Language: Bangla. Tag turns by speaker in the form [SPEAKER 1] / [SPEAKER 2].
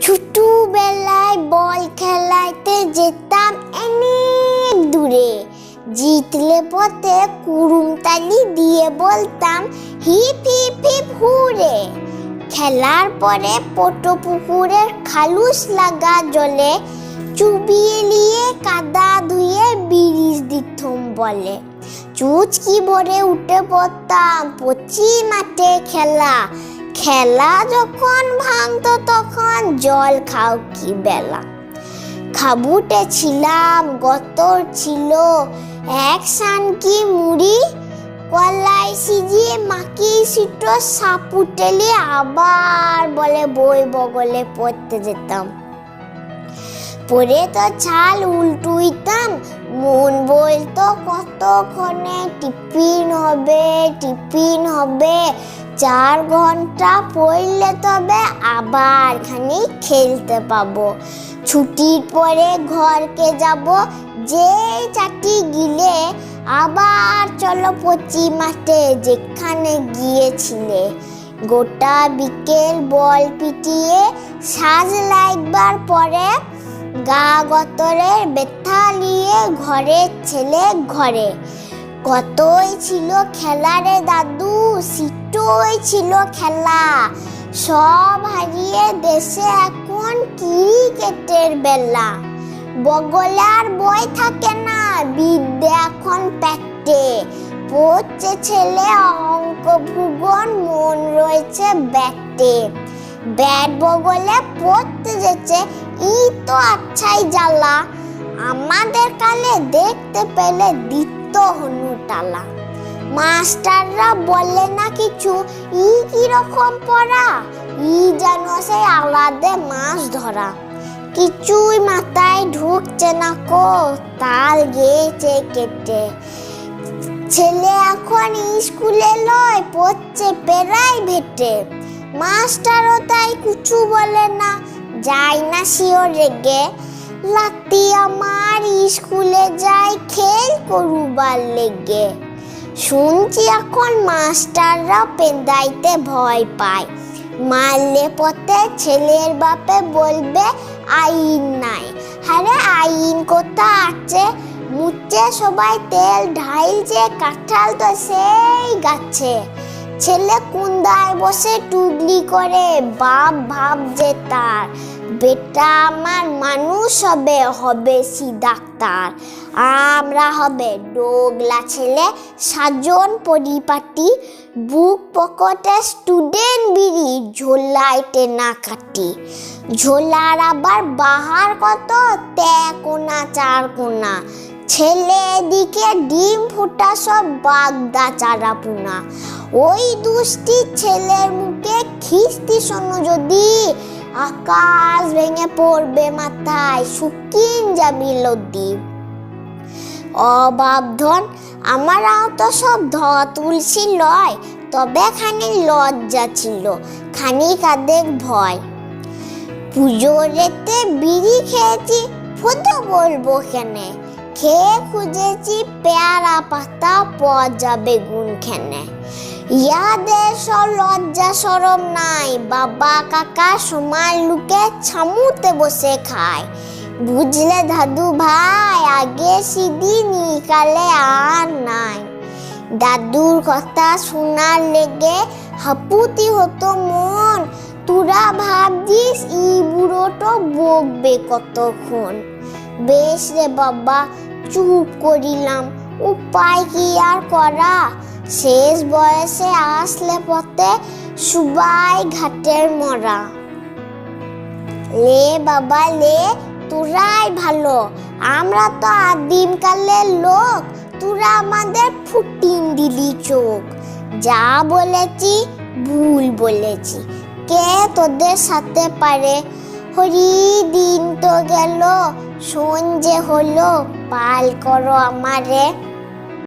[SPEAKER 1] ছোটবেলায় বল খেলাইতে যেতাম অনেক দূরে। জিতলে পথে কুড়ুমতালি দিয়ে বলতাম, হিপ হিপ হিপ, হুরে। খেলার পরে পটো পুকুরের খালুস লাগা জলে চুবিয়ে নিয়ে কাদা ধুয়ে বিরিশ দিতুম বলে। চুচকি ভরে উঠে পড়তাম পচি মাঠে খেলা খেলা যখন ভাঙতো তখন জল খাও কি বেলা। খাবুটে ছিলাম, গতর ছিল, এক সানকি মুড়ি, কলাই সিজিয়ে মাকি সিটো সাপুটেলে আবার বলে বই বগলে পড়তে যেতাম। পরে তো ছাল উল্টুইতাম, মন বলতো কতক্ষণে টিফিন হবে টিফিন হবে চার ঘণ্টা পড়লে তবে আবার খানি খেলতে পাবো। ছুটির পরে ঘরকে যাব, যে চাটি গিলে আবার চলো পচি মাঠে যেখানে গিয়েছিলে। গোটা বিকেল বল পিটিয়ে সাজ লাগবার পরে গা গতরের ব্যথা নিয়ে ঘরে, ছেলে ঘরে। কতই ছিল খেলা রে দাদু, সিটোই ছিল খেলা। সব হারিয়ে দেশে এখন ক্রিকেটের বেলা। বগলে আর বই থাকে না, বিদ্যে এখন প্যাটে। পড়ছে ছেলে অঙ্ক ভূগোল মন রয়েছে ব্যাটে। ব্যাট বগলে পড়তে যেছে ই তো আচ্ছাই জ্বালা। আমাদের কালে দেখতে পেলে দিত হনু টালা মাস্টাররা বলে না কিছু, ই কীরকম পড়া? ই যেন সেই আলাদা মাছ ধরা। কিছুই মাথায় ঢুকছে না কো, তাল গেছে কেটে। ছেলে এখন স্কুলে লয়, পড়ছে প্রাইভেটে। মাস্টারও তাই কিছু বলে না, যাই না শিওর রেগে লাতি আমার স্কুলে যাই, খেল করুবার লেগে। শুনছি এখন মাস্টাররা পেন্দাইতে ভয় পায়। মারলে পথে ছেলের বাপে বলবে, আইন নাই। আরে, আইন কোথা আছে? মুচ্ছে সবাই তেল ঢাইল যে কাঁঠাল তো সেই গাছে। ছেলে কুন্দায় বসে টুগলি করে, বাপ ভাব যে তার। বেটা আমার মানুষ হবে হবে সি ডাক্তার। আমরা হবে ডোগলা ছেলে, সাজন পরিপাটি, বুক পকেটে স্টুডেন্ট বিড়ি ঝোলায় টেনা কাটি। ঝোলার আবার বাহার কত? তে কোনা, চার কোনা। ছেলে এদিকে ডিম ফুটা সব বাগদা চারা পুনা। ওই দুষ্টি ছেলের মুখে খিস্তি শোনো যদি। আকাশ ভেঙে পড়বে মাথায়, শুকিন যাবি লদ্দি। অভাবধন আমারাও তো সব ধ তুলসী লয়, তবে খানি লজ্জা ছিল খানি কাদের ভয়। পুজোরেতে বিড়ি খেয়েছি ফুটো বলব কেনে? খেয়ে খুঁজেছি পেয়ারা পাতা, পজা বেগুন খেনে। ইয়াদের লজ্জা সরম নাই। বাবা, কাকা সময় লুকে ছামুতে বসে খায়। বুঝলে দাদু ভাই, আগে সিদি নিকালে আর নাই। দাদুর কথা শোনার লেগে হাপুতি হতো মন। তোরা ভাবছিস ই বুড়োটো বকবে কতক্ষণ? বেশ রে বাবা, চুপ করিলাম। উপায় কি আর করা? শেষ বয়সে আসলে পথে সুবাই ঘাটের মরা। লে বাবা লে, তোরাই ভালো। আমরা তো আদিমকালের লোক, তোরা আমাদের ফুটিন দিলি চোখ। যা বলেছি, ভুল বলেছি। কে তোদের সাথে পারে? হরি দিন তো গেল যে হলো, পাল করো আমারে।